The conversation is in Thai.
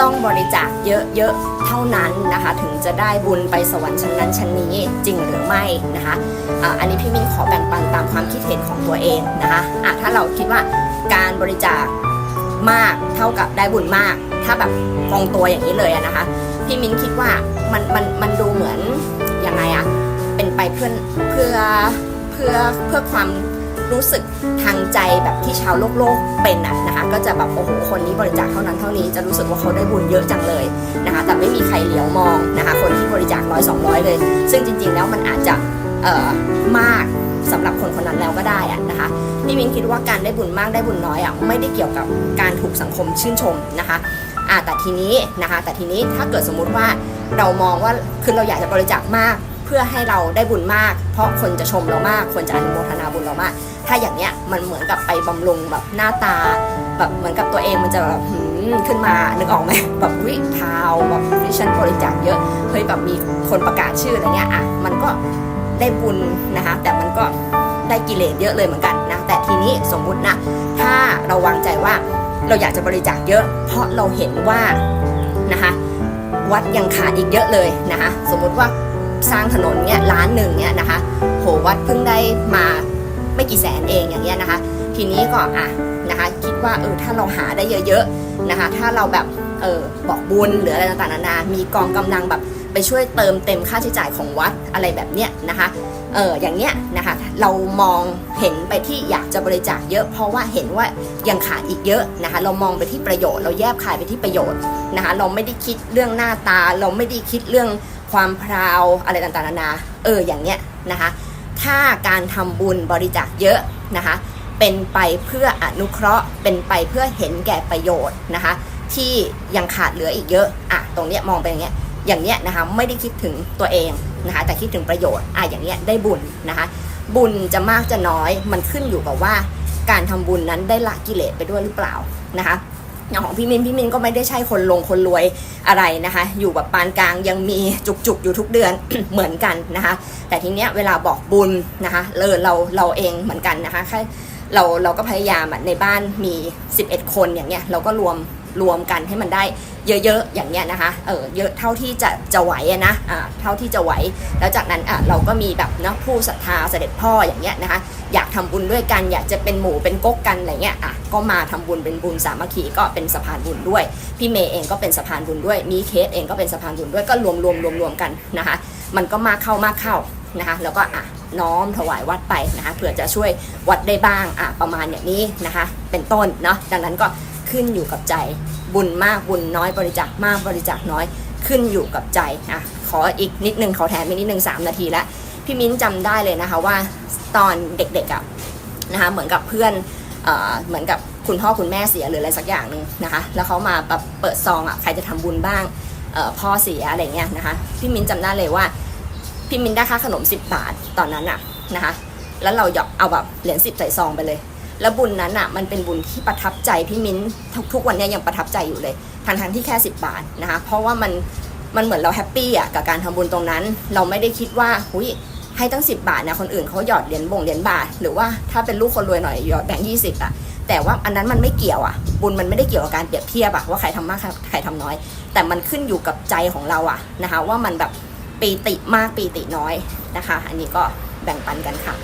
ต้องบริจาคเยอะๆเท่านั้นนะคะ ถึงจะได้บุญไปสวรรค์ชั้นนั้นชั้นนี้จริงหรือไม่นะคะอันนี้พี่มิ้นขอแบ่งปันตามความคิดเห็นของตัวเองนะคะะถ้าเราคิดว่าการบริจาคมากเท่ากับได้บุญมาก ถ้าแบบตรงตัวอย่างนี้เลยนะคะ พี่มิ้นคิดว่ามันมันมันดูเหมือนยังไงอะเป็นไปเพื่อเพื่อเพื่อเพื่อความ รู้สึกทางใจแบบที่ชาวโลกโลกเป็นอะนะคะ ก็จะแบบโอ้โหคนนี้บริจาคเท่านั้นเท่านี้จะรู้สึกว่าเขาได้บุญเยอะจังเลยนะคะ แต่ไม่มีใครเหลียวมองนะคะ คนที่บริจาคร้อยสองร้อยเลย ซึ่งจริงๆแล้วมันอาจจะมากสำหรับคนคนนั้นแล้วก็ได้อะนะคะพี่มิ้นคิดว่าการได้บุญมากได้บุญน้อยอะไม่ได้เกี่ยวกับการถูกสังคมชื่นชมนะคะอ่าแต่ทีนี้นะคะแต่ทีนี้ถ้าเกิดสมมุติว่าเรามองว่าคือเราอยากจะบริจาคมาก เพื่อให้เราได้บุญมาก เพราะคนจะชมเรามาก คนจะอนุโมทนาบุญเรามาก ถ้าอย่างเนี้ยมันเหมือนกับไปบำรุงแบบหน้าตา แบบเหมือนกับตัวเองมันจะแบบหืมขึ้นมานึกออกไหมแบบวิพาวแบบดิฉันบริจาคเยอะเฮ้ยแบบมีคนประกาศชื่ออะไรเงี้ยอะมันก็ได้บุญนะคะ แต่มันก็ได้กิเลสเยอะเลยเหมือนกันนะแต่ทีนี้สมมุตินะถ้าเราวางใจว่าเราอยากจะบริจาคเยอะ เพราะเราเห็นว่านะคะวัดยังขาดอีกเยอะเลยนะคะ สมมุติว่าสร้างถนนเนี่ยล้านหนึ่งเนี่ยนะคะ โหวัดเพิ่งได้มา ไม่กี่แสนเองอย่างเงี้ยนะคะ ทีนี้ก็อะนะคะคิดว่าเออถ้าเราหาได้เยอะๆนะคะ ถ้าเราแบบเออบอกบุญหรืออะไรต่างๆนานา มีกองกำลังแบบไปช่วยเติมเต็มค่าใช้จ่ายของวัดอะไรแบบเนี้ยนะคะเอออย่างเนี้ยนะคะเรามองเห็นไปที่อยากจะบริจาคเยอะ เพราะว่าเห็นว่ายังขาดอีกเยอะนะคะเรามองไปที่ประโยชน์ เราแยบคายไปที่ประโยชน์นะคะเราไม่ได้คิดเรื่องหน้าตา เราไม่ได้คิดเรื่องความพราวอะไรต่างๆนานาเอออย่างเนี้ยนะคะ ถ้าการทำบุญบริจาคเยอะนะคะ เป็นไปเพื่ออนุเคราะห์ เป็นไปเพื่อเห็นแก่ประโยชน์นะคะ ที่ยังขาดเหลืออีกเยอะอะตรงเนี้ยมองไปอย่างเงี้ยอย่างเนี้ยนะคะไม่ได้คิดถึงตัวเองนะคะแต่คิดถึงประโยชน์อะอย่างเนี้ยได้บุญนะคะ บุญจะมากจะน้อยมันขึ้นอยู่กับว่า การทำบุญนั้นได้ละกิเลสไปด้วยหรือเปล่านะคะ อย่างของพี่มินพี่มินก็ไม่ได้ใช่คนลงคนรวยอะไรนะคะ อยู่แบบปานกลางยังมีจุกๆอยู่ทุกเดือน เหมือนกันนะคะ แต่ทีเนี้ยเวลาบอกบุญนะคะเลอเราเราเองเหมือนกันนะคะแค่เราเราก็พยายามอะในบ้านมี 11 คนอย่างเงี้ยเราก็รวม รวมกันให้มันได้เยอะๆอย่างเงี้ยนะคะเออเยอะเท่าที่จะจะไหวอะนะอ่าเท่าที่จะไหวแล้วจากนั้นอะเราก็มีแบบเนาะผู้ศรัทธาเสด็จพ่ออย่างเงี้ยนะคะอยากทำบุญด้วยกัน อยากจะเป็นหมู่เป็นก๊กกันอะไรเงี้ยอะก็มาทำบุญเป็นบุญสามัคคีก็เป็นสะพานบุญด้วย พี่เมย์เองก็เป็นสะพานบุญด้วย มีเคสเองก็เป็นสะพานบุญด้วยก็รวมรวมรวมรวมกันนะคะมันก็มากเข้ามากเข้านะคะแล้วก็อะน้อมถวายวัดไปนะคะเผื่อจะช่วยวัดได้บ้างอะประมาณอย่างนี้นะคะเป็นต้นเนาะดังนั้นก็ ขึ้นอยู่กับใจ บุญมากบุญน้อยบริจาคมากบริจาคน้อยขึ้นอยู่กับใจอะขออีกนิดนึงขอแถมอีกนิดนึง3นาทีล้วพี่มิ้นจำได้เลยนะคะว่าตอนเด็กๆอะนะคะเหมือนกับเพื่อนเอ่อเหมือนกับคุณพ่อคุณแม่เสียหรืออะไรสักอย่างหนึ่งนะคะแล้วเขามาแบบเปิดซองอะใครจะทำบุญบ้างเอ่อพ่อเสียอะไรเงี้ยนะคะพี่มิ้นจำได้เลยว่าพี่มิ้นได้ค่าขนม 10 บาทตอนนั้นอะนะคะแล้วเราหยอกเอาแบบเหรียญสิบใส่ซองไปเลย แล้วบุญนั้นอะมันเป็นบุญที่ประทับใจพี่มิ้นทุกทุกวันเนี้ยยังประทับใจอยู่เลยทั้งทั้งๆที่แค่ 10 บาทนะคะเพราะว่ามันมันเหมือนเราแฮปปี้อะกับการทำบุญตรงนั้น เราไม่ได้คิดว่าหุยให้ตั้ง 10 บาทนะคนอื่นเขาหยอดเหรียญบงเหรียญบาท หรือว่าถ้าเป็นลูกคนรวยหน่อยหยอดแบงค์ยี่สิบอะแต่ว่าอันนั้นมันไม่เกี่ยวอะบุญมันไม่ได้เกี่ยวกับการเปรียบเทียบอะว่าใครทำมากใครทำน้อย แต่มันขึ้นอยู่กับใจของเราอะนะคะว่ามันแบบปีติมากปีติน้อยนะคะ อันนี้ก็แบ่งปันกันค่ะ